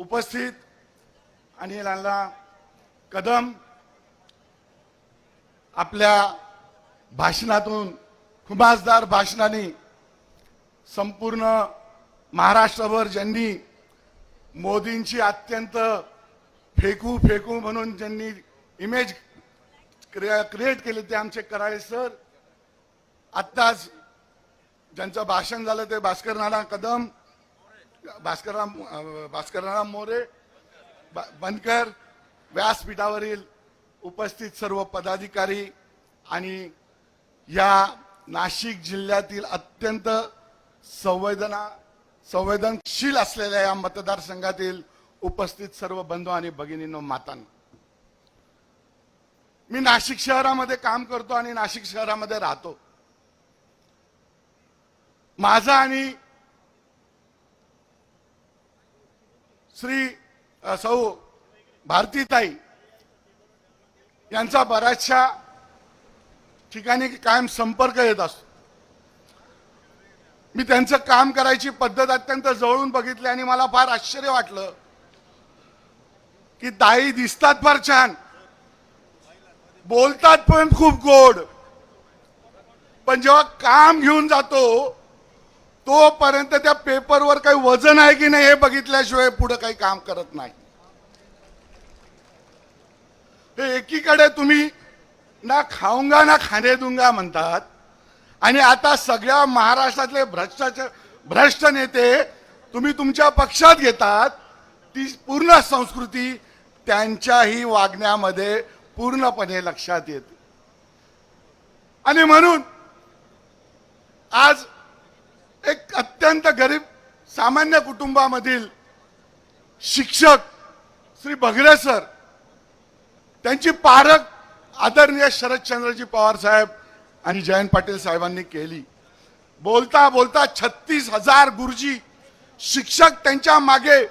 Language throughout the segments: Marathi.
उपस्थित आणि लाला कदम आपल्या भाषणातून खुमासदार भाषणाने संपूर्ण महाराष्ट्रभर ज्यांनी मोदींची अत्यंत फेकू फेकू म्हणून ज्यांनी इमेज क्रिएट केली ते आमचे कराळे सर आत्ताच ज्यांचं भाषण झालं ते भास्कर नाना कदम भास्करराम भास्करराम मोरे ब- बनकर व्यासपीठावरील उपस्थित सर्व पदाधिकारी आणि या नाशिक जिल्ह्यातील अत्यंत संवेदना संवेदनशील असलेल्या या मतदारसंघातील उपस्थित सर्व बंधू आणि भगिनींनो मातांना. मी नाशिक शहरामध्ये काम करतो आणि नाशिक शहरामध्ये राहतो. माझा आणि श्री सौ भारतीताई यांचा बऱ्याचशा ठिकाणी कायम संपर्क येत असतो. मी त्यांचं काम करायची पद्धत अत्यंत जवळून बघितली आणि मला फार आश्चर्य वाटलं की ताई दिसतात फार छान. बोलतात पण खूप गोड. पण जेव्हा काम घेऊन जातो तोपर्यंत त्या पेपरवर काही वजन आहे की नाही हे बघितल्याशिवाय पुढे काही काम करत नाही. हे एकीकडे तुम्ही ना खाऊंगा ना खाणे दुंगा म्हणतात आणि आता सगळ्या महाराष्ट्रातले भ्रष्टाचार भ्रष्ट नेते तुम्ही तुमच्या पक्षात घेतात ती पूर्ण संस्कृती त्यांच्याही वागण्यामध्ये पूर्णपणे लक्षात येते. आणि म्हणून आज एक अत्यंत गरीब सामान्य कुटुंबामधील शिक्षक श्री बगरे सर त्यांची पारख आदरणीय शरदचंद्रजी पवार साहेब आणि जयंत पाटील साहेबांनी केली. बोलता बोलता छत्तीस हजार गुरुजी शिक्षक त्यांच्या मागे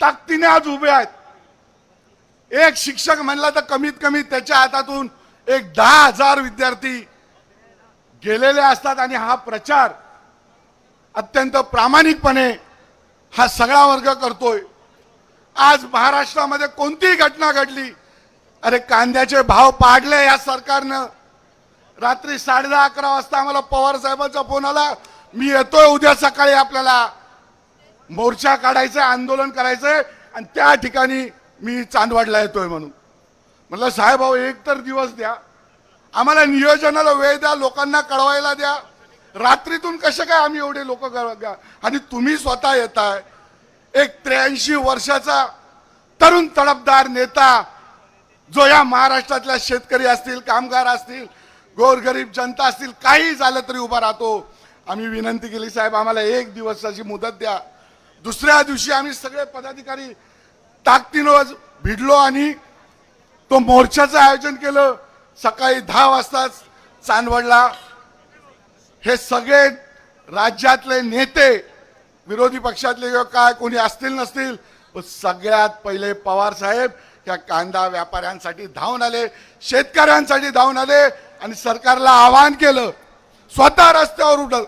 ताकदीने आज उभे आहेत. एक शिक्षक म्हणला तर कमीत कमी त्याच्या हातातून एक दहा हजार विद्यार्थी गेलेले असतात आणि हा प्रचार अत्यंत प्रामाणिकपणे हा सगळा वर्ग करतोय. आज महाराष्ट्रामध्ये कोणतीही घटना घडली अरे कांद्याचे भाव पाडले या सरकारनं. रात्री साडे दहा अकरा वाजता आम्हाला पवार साहेबांचा फोन आला मी येतोय उद्या सकाळी आपल्याला. मोर्चा काढायचा आंदोलन करायचंय आणि त्या ठिकाणी मी चांदवाडला येतोय म्हणून. म्हटलं साहेब भाऊ एक तर दिवस द्या. आम्हाला नियोजनाला वेळ द्या लोकांना कळवायला द्या. रात्रीतून कसे काय आम्ही एवढे लोक आणि तुम्ही स्वतः येताय? एक त्र्याऐंशी वर्षाचा तरुण तडपदार नेता जो या महाराष्ट्रातल्या शेतकरी असतील कामगार असतील गोरगरीब जनता असतील काही झालं तरी उभा राहतो. आम्ही विनंती केली साहेब आम्हाला एक दिवसाची मुदत द्या. दुसऱ्या दिवशी आम्ही सगळे पदाधिकारी ताकदीनं भिडलो आणि तो मोर्चाचं आयोजन केलं. सकाळी दहा वाजताच चांदवडला हे सगळे राज्यातले नेते विरोधी पक्षातले किंवा काय कोणी असतील नसतील पण सगळ्यात पहिले पवार साहेब या कांदा व्यापाऱ्यांसाठी धावून आले शेतकऱ्यांसाठी धावून आले आणि सरकारला आवाहन केलं स्वतः रस्त्यावर उठल.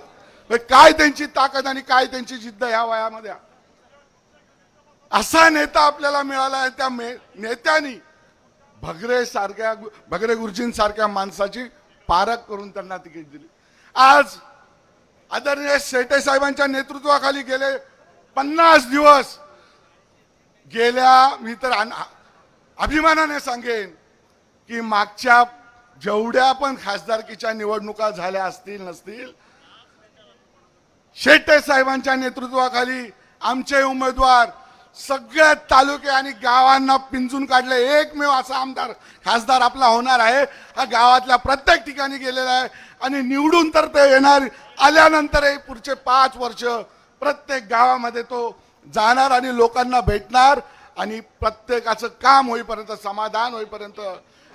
काय त्यांची ताकद आणि काय त्यांची जिद्द ह्या वयामध्ये? असा नेता आपल्याला मिळाला आहे त्या नेत्यांनी. भगरे सारख्या भगरे गुरुजींसारख्या माणसाची पारख करून त्यांना तिकीट दिली. आज आदरणीय शेटे साहेबांच्या नेतृत्वाखाली गेले पन्नास दिवस. गेल्या मी तर अभिमानाने सांगेन की मागच्या जेवढ्या पण खासदारकीच्या निवडणुका झाल्या असतील नसतील शेट्टे साहेबांच्या नेतृत्वाखाली आमचे उमेदवार सगळ्या तालुके आणि गावांना पिंजून काढलं. एकमेव असा आमदार खासदार आपला होणार आहे. हा गावातल्या प्रत्येक ठिकाणी गेलेला आहे. आणि निवडून तर ते येणार आल्यानंतरही पुढचे पाच वर्ष प्रत्येक गावामध्ये तो जाणार आणि लोकांना भेटणार आणि प्रत्येकाचं काम होईपर्यंत समाधान होईपर्यंत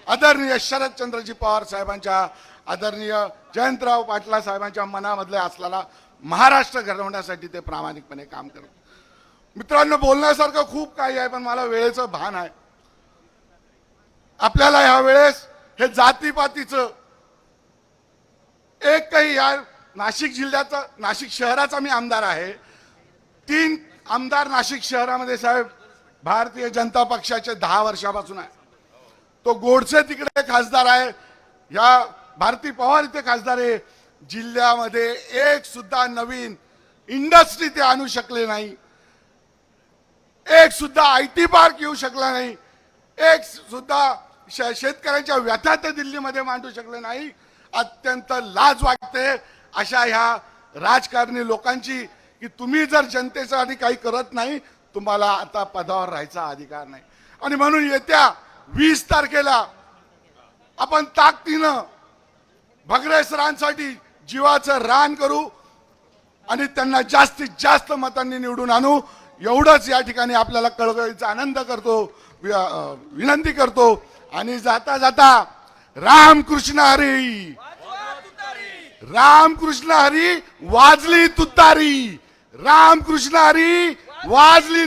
आदरणीय शरदचंद्रजी पवार साहेबांच्या आदरणीय जयंतराव पाटला साहेबांच्या मनामधले असलेला महाराष्ट्र घडवण्यासाठी ते प्रामाणिकपणे काम करत मित्रांनो बोलण्यासारखं खूप काही आहे पण मला वेळेचं भान आहे. आपल्याला ह्या वेळेस हे जातीपातीचं एक काही या नाशिक जिल्ह्याचा नाशिक शहराचा मी आमदार आहे. तीन आमदार नाशिक शहरामध्ये साहेब भारतीय जनता पक्षाचे दहा वर्षापासून आहे. तो गोडसे तिकडे खासदार आहे. या भारती पवार इथे खासदार आहे. जिल्ह्यामध्ये एक सुद्धा नवीन इंडस्ट्री ते आणू शकले नाही. एक सुद्धा आय टी पार्क येऊ शकला नाही. एक सुद्धा शेतकऱ्यांच्या व्यथा ते दिल्लीमध्ये मांडू शकले नाही. अत्यंत लाज वाटते अशा ह्या राजकारणी लोकांची की तुम्ही जर जनतेसाठी काही करत नाही तुम्हाला आता पदावर राहायचा अधिकार नाही. आणि म्हणून येत्या वीस तारखेला आपण ताकदीनं भगरे सरांसाठी जीवाचं रान करू आणि त्यांना जास्तीत जास्त मतांनी निवडून आणू. एवढंच या ठिकाणी आपल्याला कळकळीचा आनंद करतो विनंती करतो. आणि जाता जाता रामकृष्ण हरी. रामकृष्ण हरी वाजली तुतारी. रामकृष्ण हरी वाजली